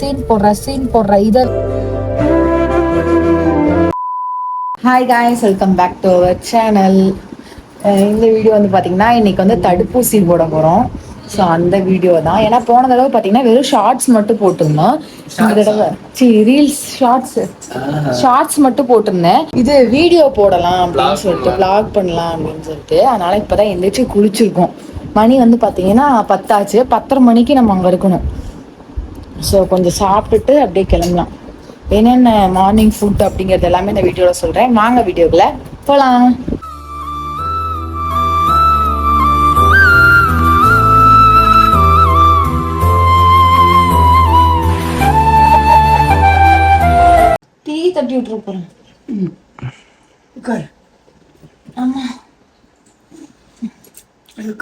Scene போடுற scene போடுற இதை hi guys welcome back to our channel இந்த வீடியோ வந்து பார்த்தீங்கன்னா இன்னைக்கு வந்து தடுப்பூசி போட போகிறோம் ஸோ அந்த வீடியோ தான். ஏன்னா போன தடவை பார்த்தீங்கன்னா வெறும் ஷார்ட்ஸ் மட்டும் போட்டிருந்தோம். இந்த தடவை சி ரீல்ஸ் ஷார்ட்ஸ் ஷார்ட்ஸ் மட்டும் போட்டிருந்தேன். இது வீடியோ போடலாம் அப்படின்னு சொல்லிட்டு vlog பண்ணலாம் அப்படின்னு சொல்லிட்டு அதனால இப்போதான் எந்திரிச்சு குளிச்சிருக்கோம். மணி வந்து பார்த்தீங்கன்னா பத்தாச்சு. பத்தரை மணிக்கு நம்ம அங்கே இருக்கணும். ஸோ கொஞ்சம் சாப்பிட்டுட்டு அப்படியே கிளம்பலாம். என்னென்ன மார்னிங் ஃபுட் அப்படிங்கிறது எல்லாமே இந்த வீடியோவில் சொல்கிறேன் வாங்க வீடியோக்குள்ள போகலாம் டீ தட்டி விட்டுரு போகிறேன் உட்காரு. ஆமா. உட்காந்து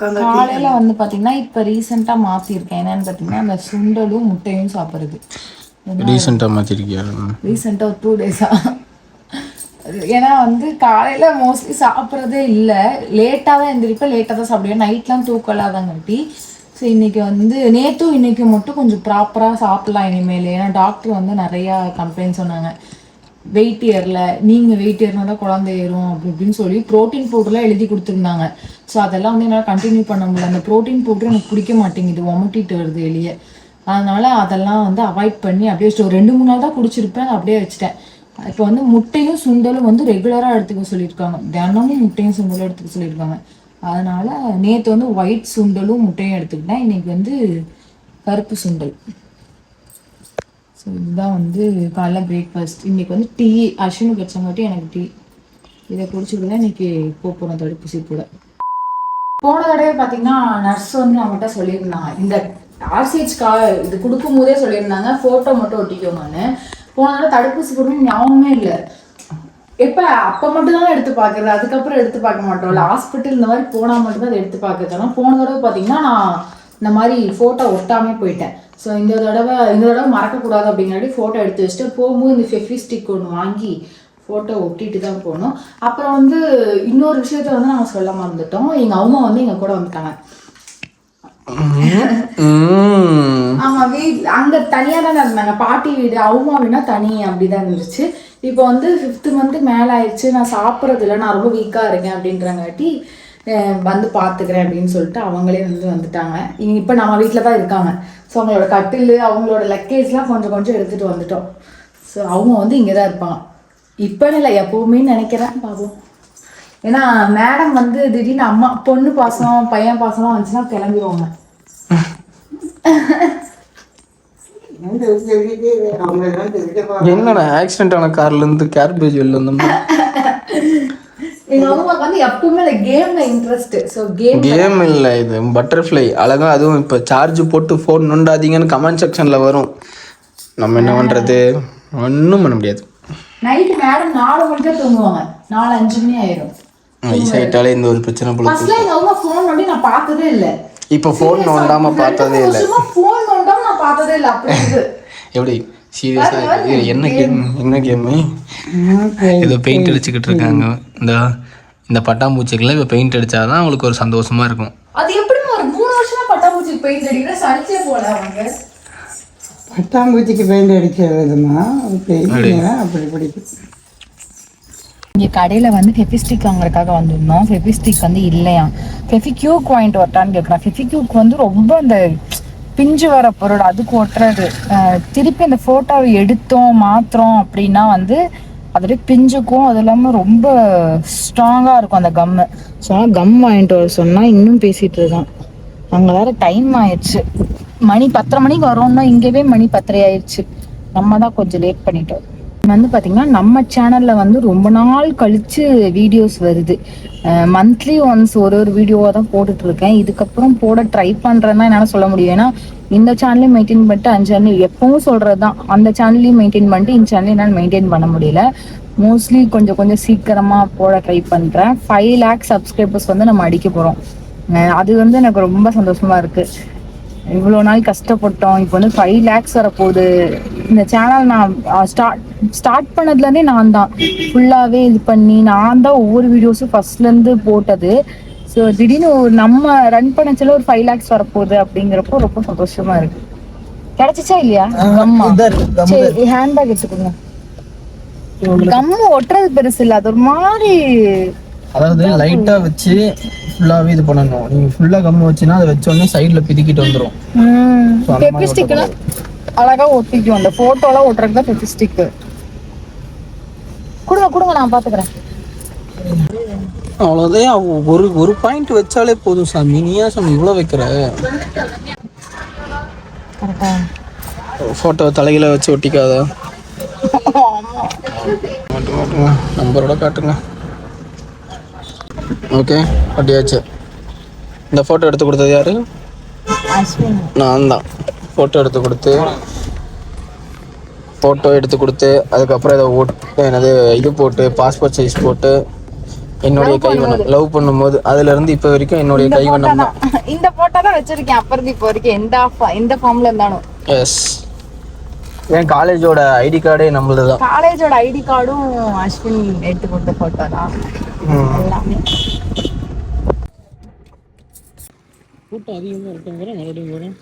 காலையில வந்து பாத்தீங்கன்னா இப்ப ரீசெண்டா மாத்திருக்கேன். என்னன்னு பாத்தீங்கன்னா அந்த சுண்டலும் முட்டையும் சாப்பிடுறது. ரீசெண்டாக மாற்றிருக்கியா ரீசெண்டா ஒரு டூ டேஸா ஏன்னா வந்து காலையில மோஸ்ட்லி சாப்பிட்றதே இல்லை. லேட்டாக தான் எந்திரிப்பேன். லேட்டாக தான் சாப்பிடுவேன். நைட்லாம் தூக்கம் இல்லாதங்காட்டி ஸோ இன்னைக்கு வந்து நேற்றும் இன்னைக்கு மட்டும் கொஞ்சம் ப்ராப்பராக சாப்பிடலாம் இனிமேல். ஏன்னா டாக்டர் வந்து நிறையா கம்ப்ளைண்ட் சொன்னாங்க. வெயிட் ஏறல நீங்கள் வெயிட் ஏறினா தான் குழந்தை ஏறும் அப்படி இப்படின்னு சொல்லி ப்ரோட்டீன் பவுடர்லாம் எழுதி கொடுத்துருந்தாங்க. ஸோ அதெல்லாம் வந்து என்னால் கண்டினியூ பண்ண முடியல. அந்த ப்ரோட்டீன் பவுடர் எனக்கு பிடிக்க மாட்டேங்குது ஒமட்டிட்டு வருது வெளியே அதனால அதெல்லாம் வந்து அவாய்ட் பண்ணி அப்படியே ஸ்டோ ஒரு ரெண்டு மூணு நாள் தான் குடிச்சிருப்பேன். அப்படியே வச்சுட்டேன். இப்போ வந்து முட்டையும் சுண்டலும் வந்து ரெகுலராக எடுத்துக்க சொல்லியிருக்காங்க. தினமும் முட்டையும் சுண்டலும் எடுத்துக்க சொல்லியிருக்காங்க. அதனால நேற்று வந்து ஒயிட் சுண்டலும் முட்டையும் எடுத்துக்கிட்டேன். இன்னைக்கு வந்து கருப்பு சுண்டல். ஸோ இதுதான் வந்து காலைல பிரேக்ஃபாஸ்ட் இன்னைக்கு வந்து டீ அஸ்வினுக்கு வச்சங்காட்டி எனக்கு டீ இதை குடிச்சுட்டு தான் இன்னைக்கு போக போகிறோம் தடுப்பூசி கூட போன தடவை பார்த்தீங்கன்னா நர்ஸ் வந்து அவங்கள்ட்ட சொல்லியிருந்தாங்க இந்த ஆர்சிஹெச் கா இது கொடுக்கும் போதே சொல்லியிருந்தாங்க. ஃபோட்டோ மட்டும் ஒட்டிக்கோங்கன்னு போன தடவை தடுப்பூசி போடணும் ஞாபகமே இல்லை. எப்போ? அப்போ மட்டும் தான் எடுத்து பார்க்குறது அதுக்கப்புறம் எடுத்து பார்க்க மாட்டோம்ல. ஹாஸ்பிட்டல் இந்த மாதிரி போனால் மட்டும் தான் அதை எடுத்து பார்க்குறது. ஆனால் போன தடவை பார்த்தீங்கன்னா நான் இந்த மாதிரி ஃபோட்டோ ஒட்டாமே போயிட்டேன். ஸோ இந்த தடவை இந்த தடவை மறக்கக்கூடாது அப்படிங்காட்டி ஃபோட்டோ எடுத்து வச்சுட்டு போகும்போது இந்த ஃபெஃபி ஸ்டிக் ஒன்று வாங்கி ஃபோட்டோ ஒட்டிட்டு தான் போகணும் அப்புறம் வந்து இன்னொரு விஷயத்த வந்து நாங்கள் சொல்ல மறந்துட்டோம். எங்கள் அம்மா வந்து எங்கள் கூட வந்துட்டாங்க. ஆமா வீட் அங்க தனியா தானே இருந்தாங்க. பாட்டி வீடு அவங்க வீடுனா தனி அப்படிதான் இருந்துச்சு. இப்போ வந்து ஃபிஃப்த் மந்த் மேல ஆயிடுச்சு. நான் சாப்பிட்றது இல்லை நான் ரொம்ப வீக்கா இருக்கேன் அப்படின்றங்காட்டி வந்து பாத்துக்கிறேன் அப்படின்னு சொல்லிட்டு அவங்களே வந்து வந்துட்டாங்க. இப்போ நம்ம வீட்டில் தான் இருக்காங்க. ஸோ அவங்களோட கட்டில் அவங்களோட லக்கேஜ்லாம் கொஞ்சம் கொஞ்சம் எடுத்துட்டு வந்துட்டோம். ஸோ அவங்க வந்து இங்கே தான் இருப்பாங்க. இப்போன்னு இல்லை எப்பவுமே நினைக்கிறேன் பாப்போம். ஏன்னா மேடம் வந்து திடீர்னு அம்மா பொண்ணு பாசம் பையன் பாசம்லாம் வந்துச்சுன்னா கிளம்பிடுவாங்க. என்னடா ஆக்சிடென்ட் ஆன கார்லேருந்து கேர்பேஜ் வெளில வந்தோம்னா கேம் இல்லை இது. பட்டர்ஃப்ளை அழகா அதுவும் இப்போ சார்ஜ் போட்டு ஃபோன் நோண்டாதீங்கன்னு கமெண்ட் செக்ஷனில் வரும். நம்ம என்ன பண்ணுறது ஒன்றும் பண்ண முடியாது. நைட்டு மேடம் நாலு மணிக்கே தூங்குவாங்க. நாலு அஞ்சு மணி ஆயிரும். வயசாயிட்டாலே இந்த ஒரு பிரச்சனை போல ஃபர்ஸ்ட்ல எங்க அம்மா ஃபோன் பண்ணி நான் பார்த்ததே இல்ல. இப்போ ஃபோன் நோண்டாம பார்த்ததே இல்லை. சும்மா ஃபோன் நோண்டாம நான் பார்த்ததே இல்ல. அப்படி எப்படி? சீரியஸாக இது என்ன கேம் என்ன கேமு ஏதோ பெயிண்ட் அடிச்சுக்கிட்டு இருக்காங்க. இந்த இந்த பட்டாம்பூச்சிக்கெல்லாம் இப்போ பெயிண்ட் அடிச்சாதான் அவங்களுக்கு ஒரு சந்தோஷமா இருக்கும். அது எப்படி ஒரு மூணு வருஷமா பட்டாம்பூச்சி பெயிண்ட் அடிக்கிற? சளிச்சே போல அவங்க. பட்டாம்பூச்சிக்கு பெயிண்ட் பெயிண்ட் அப்படி பிடிக்கும். இங்கே கடையில் வந்து ஃபெஃபிஸ்டிக் வாங்குறதுக்காக வந்திருந்தோம். ஃபெஃபிஸ்டிக் வந்து இல்லையா ஃபெஃபிக்யூக் வாங்கிட்டு வரட்டான்னு கேட்குறேன் ஃபெஃபிக்யூக் வந்து ரொம்ப அந்த பிஞ்சு வர பொருள் அதுக்கு ஒட்டுறது. திருப்பி அந்த ஃபோட்டோவை எடுத்தோம் மாத்திரம் அப்படின்னா வந்து அதோட பிஞ்சுக்கும் அது இல்லாமல் ரொம்ப ஸ்ட்ராங்காக இருக்கும் அந்த கம்மு ஸோ கம் வாங்கிட்டு வர சொன்னால் இன்னும் பேசிகிட்டு இருக்கான். அங்கே வேற டைம் ஆயிடுச்சு. மணி பத்தரை மணிக்கு வரோம்னா இங்கேவே மணி பத்தரை ஆயிடுச்சு. நம்ம தான் கொஞ்சம் லேட் பண்ணிட்டோம். வந்து பார்த்திங்கன்னா நம்ம சேனலில் வந்து ரொம்ப நாள் கழித்து வீடியோஸ் வருது. மந்த்லி ஒன்ஸ் ஒரு ஒரு வீடியோவாக தான் போட்டுட்ருக்கேன். இதுக்கப்புறம் போட ட்ரை பண்றேன்னா என்னால் சொல்ல முடியும். ஏன்னா இந்த சேனலையும் மெயின்டைன் பண்ணிட்டு அந்த சேனல் எப்பவும் சொல்கிறது தான் அந்த சேனல்லையும் மெயின்டைன் பண்ணிட்டு இந்த சேனலையும் என்னால் மெயின்டைன் பண்ண முடியல. மோஸ்ட்லி கொஞ்சம் கொஞ்சம் சீக்கிரமாக போட ட்ரை பண்ணுறேன் ஃபைவ் லேக் சப்ஸ்கிரைபர்ஸ் வந்து நம்ம அடிக்க போகிறோம் அது வந்து எனக்கு ரொம்ப சந்தோஷமாக இருக்குது இவ்வளோ நாள் கஷ்டப்பட்டோம். இப்போ வந்து ஃபைவ் லேக்ஸ் வரப்போகுது. இந்த சேனல் நான் ஸ்டார்ட் ஸ்டார்ட் பண்ணதுலேருந்தே நான் தான் ஃபுல்லாகவே இது பண்ணி நான் தான் ஒவ்வொரு வீடியோஸும் ஃபர்ஸ்ட்லேருந்து போட்டது. ஸோ திடீர்னு நம்ம ரன் பண்ணச்சல ஒரு ஃபைவ் லேக்ஸ் வரப்போகுது அப்படிங்கிறப்போ ரொம்ப சந்தோஷமா இருக்கு. கிடைச்சிச்சா இல்லையா? கம்மா. சரி ஹேண்ட்பேக் எடுத்துக்கோங்க. கம்மு ஒட்டுறது பெருசு இல்ல. அது ஒரு மாதிரி அதாவது லைட்டா வச்சு ஃபுல்லாவே இது பண்ணணும். நீங்க ஃபுல்லா கம் வச்சுனா அதை வச்ச உடனே சைடுல பிதிக்கிட்டு மாதிரி பெப்பிஸ்டிக்லாம் அழகா ஒட்டிக்கும். அந்த போட்டோலாம் ஒட்டுறதுக்கு தான் பெப்பிஸ்டிக் கொடுங்க கொடுங்க நான் பாத்துக்கிறேன். அவ்வளோதான் அவ- ஒரு ஒரு பாயிண்ட் வச்சாலே போதும் சாமி. நீ ஏன் சாமி இவ்வளோ வைக்கிற? கரெக்டா. ஃபோட்டோ தலையில வச்சு ஒட்டிக்காதா. நம்பரோட காட்டுங்க. ஓகே ஒட்டியாச்சு இந்த ஃபோட்டோ எடுத்து கொடுத்தது யாரு? நான் தான் ஃபோட்டோ எடுத்து கொடுத்து ஃபோட்டோ எடுத்து கொடுத்து அதுக்கப்புறம் இதை ஓட்டு என்னது இது போட்டு பாஸ்போர்ட் சைஸ் போட்டு என்னுடைய கைவண்ணம். லவ் பண்ணும்போது அதுல இருந்து இப்போ வரைக்கும் என்னுடைய கைவண்ணம் தான். இந்த போட்டோ தான் வச்சிருக்கேன். அப்புறம் இப்போ வரைக்கும் எந்த எந்த ஃபார்ம்ல இருந்தாலும். எஸ் என் காலேஜோட ஐடி கார்டே நம்மளது தான் காலேஜோட ஐடி கார்டும் அஸ்வின் எடுத்து கொடுத்த போட்டோ தான். எல்லாமே. கூட்டம் அதிகமாக இருக்குங்கிற மறுபடியும்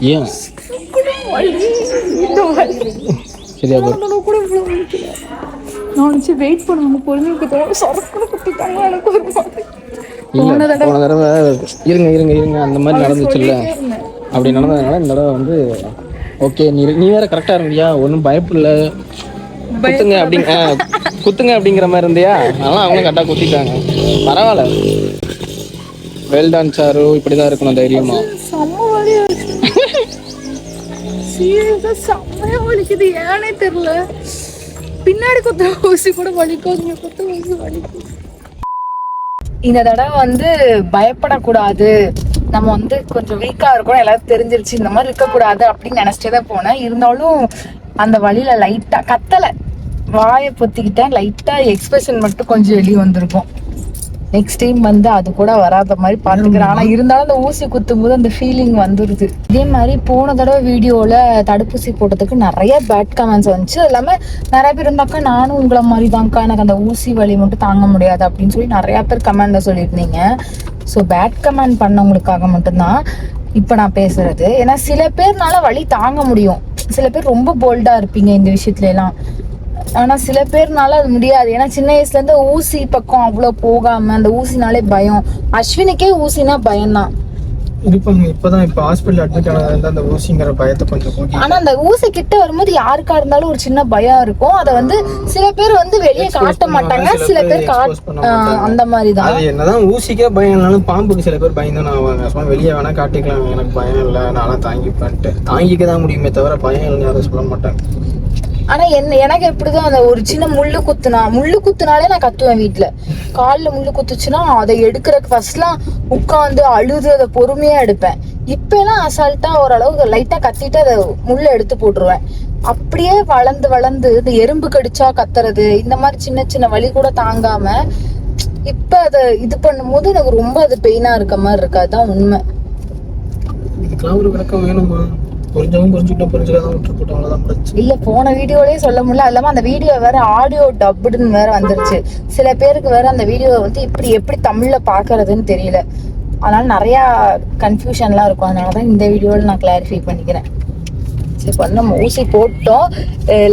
Yes. சரியா போய் நான் வச்சு வெயிட் பண்ணுவாங்க பொறுமைக்கு தோணும் சரக்குன்னு குத்திட்டாங்க எனக்கு ஒரு மாதிரி. இல்ல போன தடவை இருங்க இருங்க இருங்க. அந்த மாதிரி நடந்துச்சுல்ல. அப்படி நடந்ததுனால இந்த தடவை வந்து ஓகே நீ நீ வேற கரெக்டா இருந்தியா? ஒன்றும் பயப்படல குத்துங்க அப்படிங்க குத்துங்க அப்படிங்கிற மாதிரி இருந்தியா? அதெல்லாம் அவங்களும் கரெக்டாக குத்திட்டாங்க. பரவாயில்ல. Well done sir. இப்படிதான் இருக்கணும் தைரியமா. செம்ம செம்மையா வலிக்குது. ஏனே தெரியல. பின்னாடி குத்துற ஊசி கூட வலிக்கும். இங்க ஊசி வலிக்கும். இந்த தடவை வந்து பயப்படக்கூடாது. நம்ம வந்து கொஞ்சம் வீக்கா இருக்கணும். எல்லாரும் தெரிஞ்சிருச்சு இந்த மாதிரி இருக்கக்கூடாது அப்படின்னு நினைச்சிட்டே தான் போனேன். இருந்தாலும் அந்த வழியில லைட்டா கத்தல. வாயை பொத்திக்கிட்டேன். லைட்டா எக்ஸ்பிரஷன் மட்டும் கொஞ்சம் வெளியே வந்திருக்கும். நெக்ஸ்ட் டைம் வந்து அது கூட வராத மாதிரி பாத்துக்கிறேன் ஆனா இருந்தாலும் அந்த ஊசி குத்தும் போது அந்த ஃபீலிங் வந்துருது. இதே மாதிரி போன தடவை வீடியோல தடுப்பூசி போட்டதுக்கு நிறைய பேட் கமெண்ட்ஸ் வந்துச்சு. அது இல்லாம நிறைய பேர் இருந்தாக்கா நானும் உங்களை மாதிரி தான்க்கா எனக்கு அந்த ஊசி வலி மட்டும் தாங்க முடியாது அப்படின்னு சொல்லி நிறைய பேர் கமெண்ட்ல சொல்லியிருந்தீங்க. ஸோ பேட் கமெண்ட் பண்ணவங்களுக்காக மட்டும்தான் இப்போ நான் பேசுறது. ஏன்னா சில பேர்னால வலி தாங்க முடியும். சில பேர் ரொம்ப போல்டா இருப்பீங்க இந்த விஷயத்துல எல்லாம். ஆனா சில பேர்னால அது முடியாது. ஏன்னா சின்ன வயசுல இருந்து ஊசி பக்கம் அவ்வளவு போகாம அந்த ஊசினாலே பயம். அஸ்வினுக்கே ஊசினா பயம்தான். இருப்பாங்க இப்போதான் இப்போ ஹாஸ்பிட்டல் அட்மிட் ஆனதுல அந்த ஊசிங்கிற பயத்தை கொஞ்சம் ஆனா அந்த ஊசி கிட்ட வரும்போது யாருக்கா இருந்தாலும் ஒரு சின்ன பயம் இருக்கும். அதை வந்து சில பேர் வந்து வெளியே காட்ட மாட்டாங்க. சில பேர் அந்த மாதிரி தான் அது என்னதான் ஊசிக்கே பயம் இல்லைனாலும் பாம்புக்கு சில பேர் பயந்து ஆவாங்க. சும்மா வெளியே வேணா காட்டிக்கலாம். எனக்கு பயம் இல்லை. நான்லாம் தாங்கிப்பேன்ட்டு. தாங்கிக்க தான் முடியுமே தவிர பயம் இல்லைன்னு யாரும் சொல்ல மாட்டாங்க. ஆனா என்ன எனக்கு எப்படிதான் அந்த ஒரு சின்ன முள்ளு குத்துனா முள்ளு குத்துனாலே நான் கத்துவேன் வீட்டுல கால்ல முள்ளு குத்துச்சுன்னா அதை எடுக்கிறக்கு ஃபர்ஸ்ட்லாம் உட்காந்து அழுது அதை பொறுமையா எடுப்பேன். இப்ப எல்லாம் அசால்ட்டா ஓரளவுக்கு லைட்டா கத்திட்டு அதை முள்ள எடுத்து போட்டுருவேன். அப்படியே வளர்ந்து வளர்ந்து இந்த எறும்பு கடிச்சா கத்துறது இந்த மாதிரி சின்ன சின்ன வழி கூட தாங்காம இப்ப அதை இது பண்ணும்போது எனக்கு ரொம்ப அது பெயினா இருக்க மாதிரி இருக்கு. அதுதான் உண்மை. இதுக்கெல்லாம் ஒரு விளக்கம் வேணுமா? புரிஞ்சவங்க புரிஞ்சுக்கிட்டோம் புரிஞ்சுக்காதான் விட்டு போட்டோம். அவ்வளோதான் முடிச்சு இல்ல போன வீடியோலயே சொல்ல முடியல. அது இல்லாம அந்த வீடியோ வேற ஆடியோ டப்புடுன்னு வேற வந்துருச்சு. சில பேருக்கு வேற அந்த வீடியோ வந்து இப்படி எப்படி தமிழ்ல பாக்குறதுன்னு தெரியல. அதனால நிறைய கன்ஃபியூஷன்லாம் இருக்கும். அதனாலதான் இந்த வீடியோல நான் கிளாரிஃபை பண்ணிக்கிறேன். சரி இப்ப நம்ம ஊசி போட்டோம்.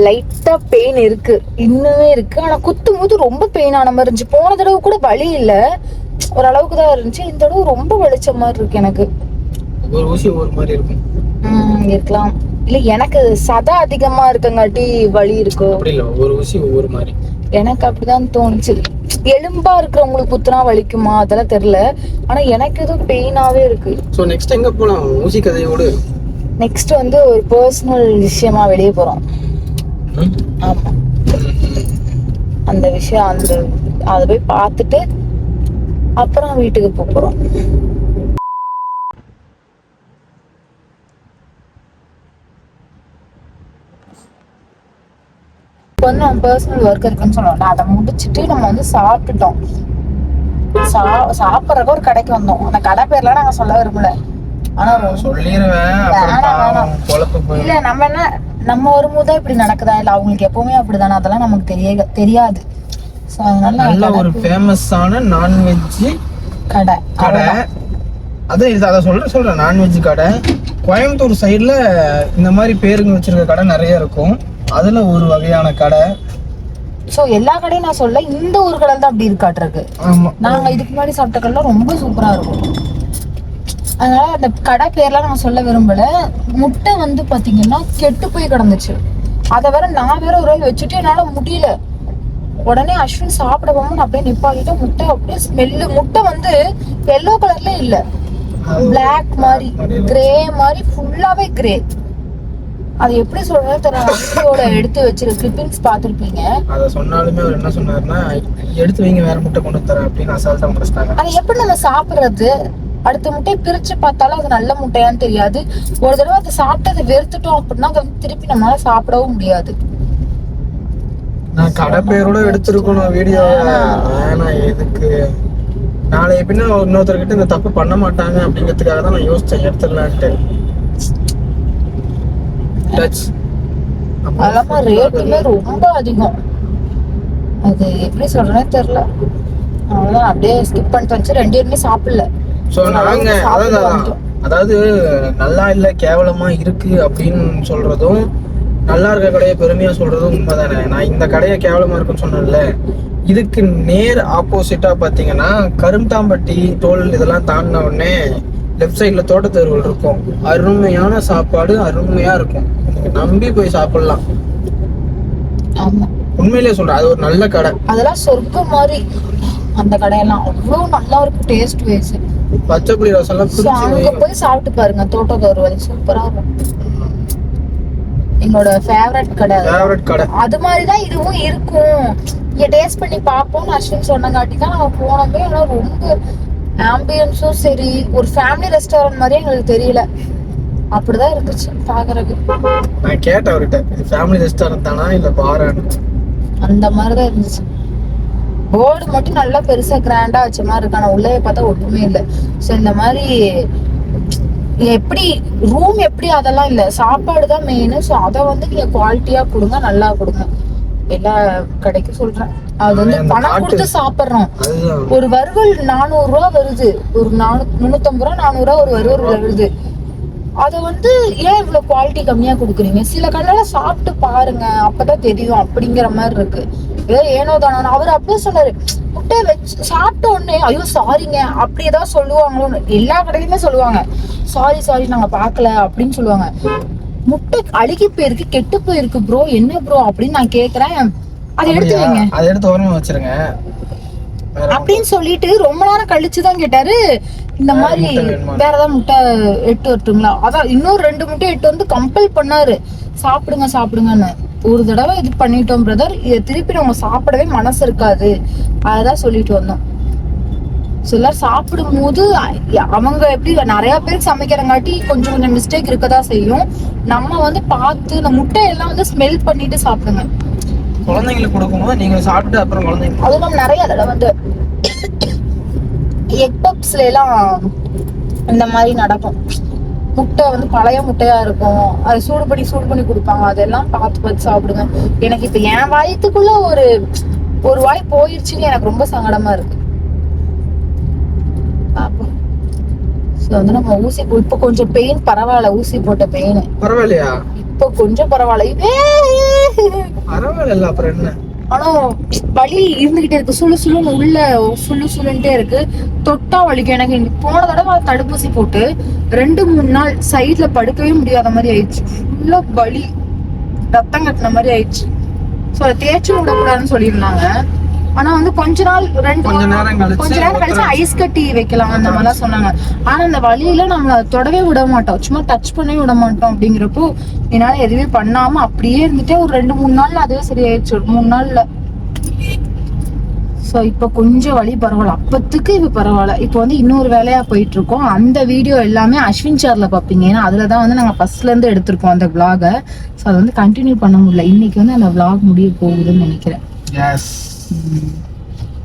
லைட்டா பெயின் இருக்கு. இன்னுமே இருக்கு. ஆனா குத்தும் போது ரொம்ப பெயின் ஆன மாதிரி இருந்துச்சு. போன தடவை கூட வலி இல்ல. ஓரளவுக்கு தான் இருந்துச்சு. இந்த தடவை ரொம்ப வலிச்ச மாதிரி இருக்கு எனக்கு. ஒவ்வொரு ஊசி ஒவ்வொரு மாதிரி இருக்கும். இருக்கலாம். இல்ல எனக்கு சதை அதிகமா இருக்கங்காட்டி வலி இருக்கும் அப்படி இல்லை ஒவ்வொரு ஊசி ஒவ்வொரு மாதிரி. எனக்கு அப்படிதான் தோணுச்சு. எலும்பா இருக்கிறவங்களுக்கு குத்துனா வலிக்குமா? அதெல்லாம் தெரியல. ஆனா எனக்கு எதுவும் பெயினாவே இருக்கு. ஸோ நெக்ஸ்ட் எங்கே போகலாம் ஊசி கதையோடு? நெக்ஸ்ட் வந்து ஒரு பர்சனல் விஷயமா வெளியே போறோம்? ஆமா. அந்த விஷயம் அந்த அதை போய் பார்த்துட்டு அப்புறம் வீட்டுக்கு போக இப்போ வந்து நம்ம பர்சனல் ஒர்க் இருக்குன்னு சொல்லுவோம்ல அதை முடிச்சுட்டு நம்ம வந்து சாப்பிட்டுட்டோம். சா சாப்பிட்றதுக்கு ஒரு கடைக்கு வந்தோம். அந்த கடை பேர்லாம் நாங்க சொல்ல விரும்பல. இல்ல நம்ம என்ன நம்ம வரும்போது இப்படி நடக்குதா? இல்ல அவங்களுக்கு எப்பவுமே அப்படிதானே? அதெல்லாம் நமக்கு தெரிய தெரியாது. நல்ல ஒரு ஃபேமஸான நான்வெஜ் கடை கடை. அதான் இது அதை சொல்ற சொல்றேன். நான்வெஜ் கடை. கோயம்புத்தூர் சைடுல இந்த மாதிரி பேருங்க வச்சிருக்க கடை நிறைய இருக்கும். அதுல ஒரு வகையான கடை. ஸோ எல்லா கடையும் நான் சொல்ல இந்த ஒரு கடை தான் அப்படி இருக்காட்டிருக்கு. ஆமா. நாங்க இதுக்கு முன்னாடி சாப்பிட்ட கடைலாம் ரொம்ப சூப்பரா இருக்கும். அதனால அந்த கடை பேர்லாம் நான் சொல்ல விரும்பல. முட்டை வந்து பாத்தீங்கன்னா கெட்டு போய் கிடந்துச்சு. அதை வேற நான் வேற ஒரு வச்சுட்டு என்னால முடியல. உடனே அஸ்வின் சாப்பிட போகும்போது நான் அப்படியே நிப்பாட்டிட்டு முட்டை அப்படியே ஸ்மெல்லு முட்டை வந்து எல்லோ கலர்ல இல்ல. பிளாக் மாதிரி கிரே மாதிரி ஃபுல்லாவே கிரே அது எப்படி சொல்றது வீடியோட எடுத்து வச்சிரு கிளிப்பிங்ஸ் பார்த்திருப்பீங்க. அதை சொன்னாலுமே அவர் என்ன சொன்னாருன்னா எடுத்து வைங்க வேற முட்டை கொண்டு தரேன் அப்படின்னு அசால்ட்டா முடிச்சிட்டாங்க. அதை எப்படி நம்ம சாப்பிடுறது? அடுத்த முட்டையை பிரிச்சு பார்த்தாலும் அது நல்ல முட்டையான்னு தெரியாது. ஒரு தடவை அதை சாப்பிட்டு அதை வெறுத்துட்டோம் அப்படின்னா அதை திருப்பி நம்மளால சாப்பிடவும் முடியாது. நான் கடை பேரோட எடுத்திருக்கணும் வீடியோ. வேணாம் எதுக்கு? நாளைய பின்ன இன்னொருத்தர்கிட்ட இந்த தப்பு பண்ண மாட்டாங்க அப்படிங்கிறதுக்காக தான் நான் யோசிச்சேன் எடுத்துடலான்ட்டு டச் அதெல்லாம ரேட்டுமே ரொம்ப அதிகம். அது எப்படி சொல்றேனே தெரியல. அவ்வளவுதான் அப்படியே ஸ்கிப் பண்ணிட்டு வச்சு ரெண்டு பேருமே சாப்பிடல. ஸோ நாங்க சாப்பிட்டு அதாவது. அதாவது நல்லா இல்ல கேவலமா இருக்கு அப்படின்னு சொல்றதும் நல்லா இருக்க கடையை பெருமையா சொல்றதும் உண்மைதானே? நான் இந்த கடையை கேவலமா இருக்குன்னு சொன்னேன்ல. இதுக்கு நேர் ஆப்போசிட்டா பாத்தீங்கன்னா கரும்தாம்பட்டி டோல் இதெல்லாம் தாண்டின உடனே லெஃப்ட் சைட்ல தோட்டத்தெருவில் இருக்கும். அருமையான சாப்பாடு அருமையா இருக்கும். நம்பி போய் சாப்பிடலாம். ஆமா. உண்மையிலேயே சொல்றேன் அது ஒரு நல்ல கடை. அதெல்லாம் சொர்க்கம் மாதிரி. அந்த கடையெல்லாம் அவ்வளவு நல்லா இருக்கும் டேஸ்ட் வைஸ் பச்சை புளி ரசம்லாம் ஸோ அங்க போய் சாப்பிட்டு பாருங்க தோட்டத்தோர் வரை சூப்பரா இருக்கும். என்னோட ஃபேவரட் கடை. ஃபேவரட் கடை. அது மாதிரிதான் இதுவும் இருக்கும். இங்க டேஸ்ட் பண்ணி பார்ப்போம் அஸ்வின் சொன்னங்காட்டி தான் நம்ம போனோமே ஆனா ரொம்ப ஆம்பியன்ஸும் சரி ஒரு ஃபேமிலி ரெஸ்டாரண்ட் மாதிரியே எங்களுக்கு தெரியல. அப்படிதான் இருந்துச்சு பாக்குறதுக்கு. நான் கேட்டேன் அவர்கிட்ட இது ஃபேமிலி ரெஸ்டாரண்ட் தானா இல்ல பாரான்னு அந்த மாதிரிதான் இருந்துச்சு. போர்டு மட்டும் நல்லா பெருசா கிராண்டா வச்ச மாதிரி இருக்கு. ஆனா உள்ளே பார்த்தா ஒண்ணுமே இல்லை. ஸோ இந்த மாதிரி எப்படி ரூம் எப்படி அதெல்லாம் இல்ல. சாப்பாடு தான் மெயின் ஸோ அதை வந்து நீங்க குவாலிட்டியா கொடுங்க நல்லா கொடுங்க. எல்லா கடைக்கும் சொல்றேன். அது வந்து பணம் கொடுத்து சாப்பிடுறோம். ஒரு வறுவல் நானூறு ரூபா வருது. ஒரு நானூ முந்நூத்தம்பது ரூபா நானூறு ரூபா ஒரு வறுவல் வருது. அதை வந்து ஏன் இவ்வளவு குவாலிட்டி கம்மியா கொடுக்குறீங்க? சில கடையில சாப்பிட்டு பாருங்க. அப்பதான் தெரியும். அப்படிங்கிற மாதிரி இருக்கு. ஏதோ ஏனோ தானோ அவர் அப்படியே சொன்னாரு. முட்டை வச்சு சாப்பிட்ட உடனே ஐயோ சாரிங்க அப்படி ஏதாவது சொல்லுவாங்களோன்னு எல்லா கடையிலுமே சொல்லுவாங்க. சாரி சாரி நாங்க பார்க்கல. அப்படின்னு சொல்லுவாங்க. முட்டை அழுகி போயிருக்கு கெட்டு போயிருக்கு ப்ரோ என்ன ப்ரோ அப்படின்னு நான் கேக்குறேன். அதை எடுத்து? வைங்க. அதை எடுத்து ஓரமா வச்சிருங்க. அப்படின்னு சொல்லிட்டு ரொம்ப நேரம் கழிச்சு தான் கேட்டாரு. இந்த மாதிரி? வேற ஏதாவது முட்டை எட்டு வரட்டுங்களா? அதான் இன்னொரு ரெண்டு முட்டை எட்டு வந்து கம்பல் பண்ணாரு. சாப்பிடுங்க சாப்பிடுங்கன்னு. ஒரு தடவை இது பண்ணிட்டோம் பிரதர் இதை திருப்பி நம்ம சாப்பிடவே மனசு இருக்காது. அததான் சொல்லிட்டு வந்தோம். சிலர் சாப்பிடும் போது அ- அவங்க எப்படி நிறைய பேருக்கு சமைக்கிறங்காட்டி கொஞ்சம் கொஞ்சம் மிஸ்டேக் இருக்கதா செய்யும். நம்ம வந்து பார்த்து இந்த முட்டையெல்லாம் வந்து ஸ்மெல் பண்ணிட்டு சாப்பிடுங்க. குழந்தைங்களுக்கு கொடுக்கும்போது நீங்க சாப்பிட்டு அப்புறம் குழந்தைங்க அதுவும் நிறைய தடவை வந்து எக் பப்ஸ்ல எல்லாம் இந்த மாதிரி நடக்கும். முட்டை வந்து பழைய முட்டையா இருக்கும். அது சூடு பண்ணி சூடு பண்ணி கொடுப்பாங்க. அதெல்லாம் பார்த்து பார்த்து சாப்பிடுங்க. எனக்கு இப்ப என் வயித்துக்குள்ள ஒரு ஒரு வாய் போயிருச்சுன்னு எனக்கு ரொம்ப சங்கடமா இருக்கு. ஸோ வந்து நம்ம ஊசி இப்ப கொஞ்சம் பெயின் பரவாயில்ல ஊசி போட்ட பெயின் பரவாயில்லையா? இப்ப கொஞ்சம் பரவாயில்ல. பரவாயில்ல அப்புறம் என்ன? ஆனா வலி இருந்துகிட்டே இருக்கு. சுழு சுழுன்னு உள்ள சுழு சுழுன்ட்டே இருக்கு. தொட்டா வலிக்கும். எனக்கு போன தடவை தடுப்பூசி போட்டு ரெண்டு மூணு நாள் சைட்ல படுக்கவே முடியாத மாதிரி ஆயிடுச்சு. ஃபுல்லா வலி ரத்தம் கட்டின மாதிரி ஆயிடுச்சு. ஸோ அதை தேய்ச்சி விடக்கூடாதுன்னு சொல்லியிருந்தாங்க. ஆனா வந்து கொஞ்ச நாள் ரெண்டு கொஞ்ச நேரம் கழிச்சு கொஞ்ச நேரம் கழிச்சு ஐஸ் கட்டி வைக்கலாம் அந்த மாதிரிலாம் சொன்னாங்க. ஆனா அந்த வழியில நம்ம தொடவே விட மாட்டோம். சும்மா டச் பண்ணவே விட மாட்டோம் அப்படிங்கிறப்போ என்னால எதுவுமே பண்ணாம அப்படியே இருந்துட்டே ஒரு ரெண்டு மூணு நாள்ல அதுவே சரியாயிடுச்சு மூணு நாள்ல. ஸோ இப்போ கொஞ்சம் வழி பரவாயில்ல. அப்பத்துக்கு இப்போ பரவாயில்ல. இப்போ வந்து இன்னொரு வேலையா போயிட்டு இருக்கோம் அந்த வீடியோ எல்லாமே அஸ்வின் சார்ல பார்ப்பீங்க. ஏன்னா அதில் தான் வந்து நாங்கள் ஃபர்ஸ்ட்ல இருந்து எடுத்திருக்கோம் அந்த vlog-அ. ஸோ அதை வந்து கண்டினியூ பண்ண முடியல. இன்னைக்கு வந்து அந்த vlog முடிய போகுதுன்னு நினைக்கிறேன்.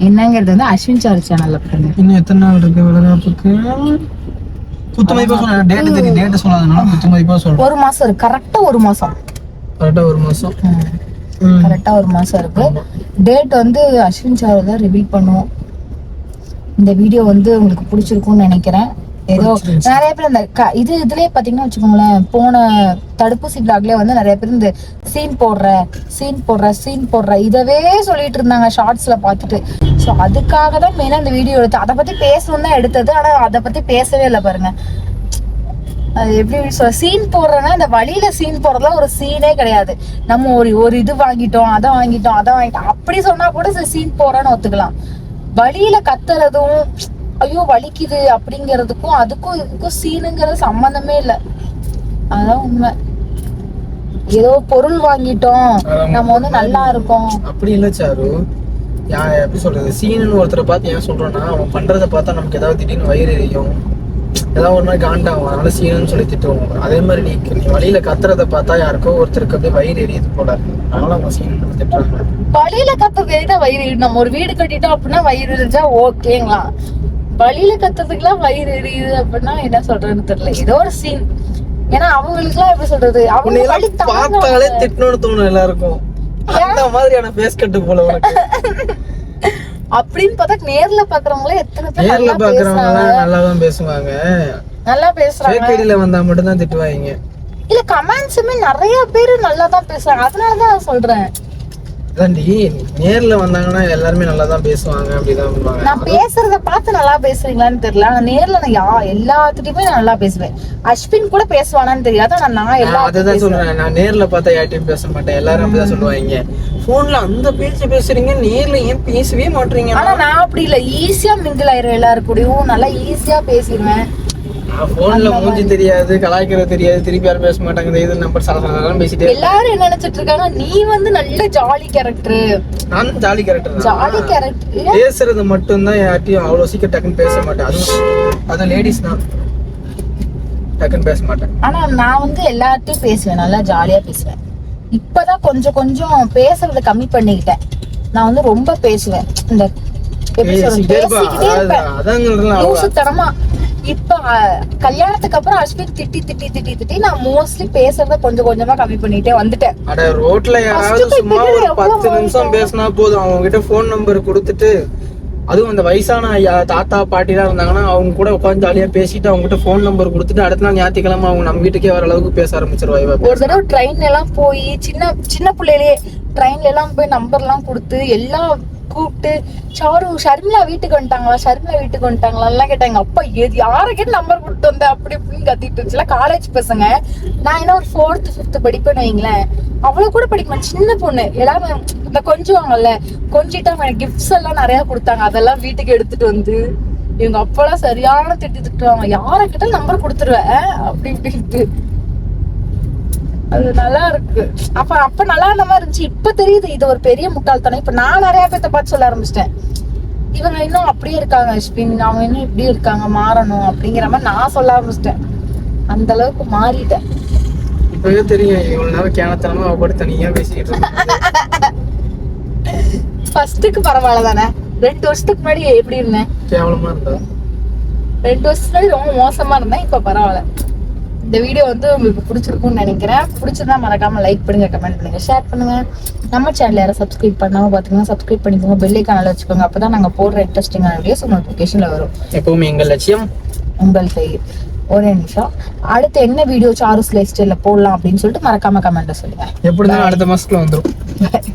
என்னங்கிறது வந்து அஸ்வின் சார் சேனல்ல பாருங்க இன்னும் எத்தனை நாள் இருக்கு வளகாப்புக்கு குத்து மதிப்பா சொல்றேன் டேட் தெரியும் டேட் சொல்லாதனால குத்து மதிப்பா சொல்றேன். ஒரு மாசம் இருக்கு. கரெக்டா ஒரு மாசம். கரெக்டா ஒரு மாசம். கரெக்டா ஒரு மாசம் இருக்கு. டேட் வந்து அஸ்வின் சார் தான் ரிவீல் பண்ணுவோம் இந்த வீடியோ வந்து உங்களுக்கு பிடிச்சிருக்கும்னு நினைக்கிறேன். ஏதோ நிறைய பேர் இந்த க- இது இதுலயே பாத்தீங்கன்னா வச்சுக்கோங்களேன் போன தடுப்பூசி பிளாக்லயே வந்து நிறைய பேர் இந்த சீன் போடுற சீன் போடுற சீன் போடுற இதவே சொல்லிட்டு இருந்தாங்க ஷார்ட்ஸ்ல பார்த்துட்டு. ஸோ அதுக்காக தான் மெயினா இந்த வீடியோ எடுத்து அதை பத்தி பேசணும் தான் எடுத்தது ஆனா அதை பத்தி பேசவே இல்லை பாருங்க. அது எப்படி சொல்ல சீன் போடுறேன்னா இந்த வழியில சீன் போடுறதுலாம் ஒரு சீனே கிடையாது. நம்ம ஒரு ஒரு இது வாங்கிட்டோம் அதை வாங்கிட்டோம் அதை வாங்கிட்டோம். அப்படி சொன்னா கூட சீன் போறேன்னு ஒத்துக்கலாம். வழியில கத்துறதும் ஐயோ வலிக்குது அப்படிங்கிறதுக்கும் அதுக்கும் இதுக்கும் சீனுங்கிறது சம்மந்தமே இல்லை. அதான் உண்மை. ஏதோ பொருள் வாங்கிட்டோம். நம்ம வந்து நல்லா இருக்கோம். அப்படி இல்ல சாரு. யா எப்படி சொல்றது? சீனுன்னு ஒருத்தரை பார்த்து ஏன் சொல்றோம்னா அவன் பண்றதை பார்த்தா நமக்கு ஏதாவது திடீர்னு வயிறு எரியும். ஏதாவது ஒரு மாதிரி காண்டாகும். அதனால சீனுன்னு சொல்லி திட்டுவோம். அதே மாதிரி நீ நீ வழியில கத்துறதை பார்த்தா யாருக்கோ ஒருத்தருக்கு அப்படியே வயிறு எரியுது போல. அதனால அவங்க சீனுன்னு திட்டுறாங்க. வழியில கத்துறதுக்கு எதுக்கு வயிறு எரியுது? நம்ம ஒரு வீடு கட்டிட்டோம் அப்படின்னா வயிறு எரிஞ்சா ஓகேங்களா? வழியில கத்துறதுக்குலாம் வயிறு எரியுது அப்படின்னா என்ன சொல்றதுன்னு தெரியல. ஏதோ ஒரு சீன் ஏன்னா அவங்களுக்கு எல்லாம் எப்படி சொல்றது? அவங்க வழி எல்லாம் பார்த்தாலே திட்டணும்னு தோணும் எல்லாருக்கும். அந்த மாதிரியான ஃபேஸ் கட்டு போல அப்படின்னு பார்த்தா நேர்ல பாக்குறவங்களே எத்தனை பேர் நேர்ல பாக்குறவங்க பேசுறாங்க? நல்லா தான் பேசுவாங்க. நல்லா பேசுறாங்க. வந்தா மட்டும் தான் திட்டுவாங்க. இல்ல கமெண்ட்ஸுமே நிறைய பேரு நல்லா தான் பேசுறாங்க. அதனாலதான் நான் சொல்றேன். அதான்டி நேர்ல வந்தாங்கன்னா எல்லாருமே நல்லா தான் பேசுவாங்க அப்படிதான் நான் பேசுறத பார்த்து நல்லா பேசுறீங்களான்னு தெரியல. ஆனா நேர்ல நான் யா எல்லாத்துட்டையுமே நான் நல்லா பேசுவேன். அஸ்வின் கூட பேசுவானான்னு தெரியாது ஆனா நான் நான் எல்லாத்தையும் அதுதான் சொல்றேன். நான் நேர்ல பார்த்தா யார்ட்டையும் பேச மாட்டேன். எல்லாரும் அப்படிதான் சொல்லுவாங்க. போன்ல அந்த பேச்சு பேசுறீங்க நேர்ல ஏன் பேசவே மாட்டீங்க? ஆனா நான் அப்படி இல்ல. ஈஸியா மிங்கிள் ஆயிரும் எல்லாரு கூடயும். நல்லா ஈஸியா பேசிடுவேன் போன்ல மூஞ்சி தெரியாது கலாய்க்கிறது தெரியாது திருப்பி யாரும் பேச மாட்டாங்க இந்த இது நம்பர் சலசலாம் பேசிட்டே. எல்லாரும் என்ன நினைச்சிட்டு இருக்காங்க நீ வந்து நல்ல ஜாலி கேரக்டர் நானும் ஜாலி கேரக்டர் ஜாலி கேரக்டர் பேசுறது மட்டும்தான் யார்ட்டையும் அவ்வளவு சீக்கிரம் டக்குன்னு பேச மாட்டேன். அதுவும் அது லேடிஸ் தான். டக்குன்னு பேச மாட்டேன். ஆனா நான் வந்து எல்லார்ட்டையும் பேசுவேன் நல்லா ஜாலியா பேசுவேன். இப்பதான் கொஞ்சம் கொஞ்சம் பேசுறத கம்மி பண்ணிக்கிட்டேன். நான் வந்து ரொம்ப பேசுவேன். இந்த எப்படி சொல்றது பேசிக்கிட்டே இருப்பா பேசிக்கிட்டே இருப்பேன். அதான் இப்ப கல்யாணத்துக்கு அப்புறம் அஸ்வின் திட்டி திட்டி திட்டி திட்டி நான் மோஸ்ட்லி பேசுறத கொஞ்சம் கொஞ்சமா கம்மி பண்ணிட்டே வந்துட்டேன். அட ரோட்ல யாராவது சும்மா ஒரு பத்து நிமிஷம் பேசினா போதும். அவங்க கிட்ட போன் நம்பர் கொடுத்துட்டு அதுவும் அந்த வயசான தாத்தா பாட்டிலாம் இருந்தாங்கன்னா அவங்க கூட உட்காந்து ஜாலியா பேசிட்டு அவங்க கிட்ட போன் நம்பர் கொடுத்துட்டு அடுத்த நாள் ஞாயிற்றுக்கிழமை அவங்க நம்ம வீட்டுக்கே வர அளவுக்கு பேச ஆரம்பிச்சிருவாங்க ஒரு தடவை ட்ரெயின்ல எல்லாம் போய் சின்ன சின்ன பிள்ளையிலேயே ட்ரெயின்ல எல்லாம் போய் நம்பர் எல்லாம் கொடுத்து எல்லாம் கூப்பிட்டு சாரு ஷர்மிளா வீட்டுக்கு வந்துட்டாங்களா? ஷர்மிளா வீட்டுக்கு வந்துட்டாங்களா? எல்லாம் கேட்டாங்க. அப்பா எது யாரை கேட்டு நம்பர் கொடுத்து வந்த? அப்படி இப்படின்னு கத்திட்டு இருந்துச்சுல காலேஜ் பசங்க. நான் என்ன ஒரு ஃபோர்த்து ஃபிஃப்த் படிப்பேன்னு வைங்களேன். அவ்வளவு கூட படிக்க மாட்டேன் சின்ன பொண்ணு. எல்லாரும் இந்த கொஞ்சுவாங்கல்ல கொஞ்சிட்டு அவங்க கிஃப்ட்ஸ் எல்லாம் நிறைய கொடுத்தாங்க. அதெல்லாம் வீட்டுக்கு எடுத்துட்டு வந்து இவங்க அப்பெல்லாம் சரியான திட்டு திட்டுவாங்க. யாரை கேட்டாலும் நம்பர் கொடுத்துருவேன். அப்படி இப்படின்ட்டு அது நல்லா இருக்கு. அப்ப அப்ப நல்லா மாதிரி இருந்துச்சு. இப்ப தெரியுது இது ஒரு பெரிய முட்டாள்தனம். இப்ப நான் நிறைய பேர்த்த பார்த்து சொல்ல ஆரம்பிச்சிட்டேன். இவங்க இன்னும் அப்படியே இருக்காங்க அஸ்வின் அவங்க இன்னும் இப்படி இருக்காங்க மாறணும் அப்படிங்கிற மாதிரி நான் சொல்ல ஆரம்பிச்சிட்டேன். அந்த அளவுக்கு மாறிட்டேன். இப்பவே தெரியும் இவ்வளவு நேரம் கேனத்தனமா அவ தனியா பேசிக்கிட்டு இருக்கேன் ஃபர்ஸ்ட்டுக்கு பரவாயில்ல தானே ரெண்டு வருஷத்துக்கு முன்னாடி எப்படி இருந்தேன்? கேவலமா இருந்தா? ரெண்டு வருஷத்துக்கு முன்னாடி ரொம்ப மோசமா இருந்தேன் இப்ப பரவாயில்ல. இந்த வீடியோ வந்து உங்களுக்கு பிடிச்சிருக்கும்னு நினைக்கிறேன். பிடிச்சிருந்தா மறக்காம லைக் பண்ணுங்க கமெண்ட் பண்ணுங்க ஷேர் பண்ணுங்க. நம்ம சேனல் யாரும் சப்ஸ்கிரைப் பண்ணாம பாத்தீங்கன்னா சப்ஸ்கிரைப் பண்ணிக்கோங்க. பெல் ஐக்கான வச்சுக்கோங்க. அப்பதான் நாங்க போடுற இன்ட்ரெஸ்டிங்கான வீடியோஸ் நோட்டிபிகேஷன்ல வரும். எப்பவுமே எங்கள் லட்சியம்? உங்கள் கையில் ஒரே நிமிஷம். அடுத்து என்ன வீடியோ சாருஸ் லைஃப் ஸ்டைல போடலாம் அப்படின்னு சொல்லிட்டு மறக்காம கமெண்ட்ல சொல்லுங்க. எப்படி அடுத்த மாசத்துல வந்துரும்?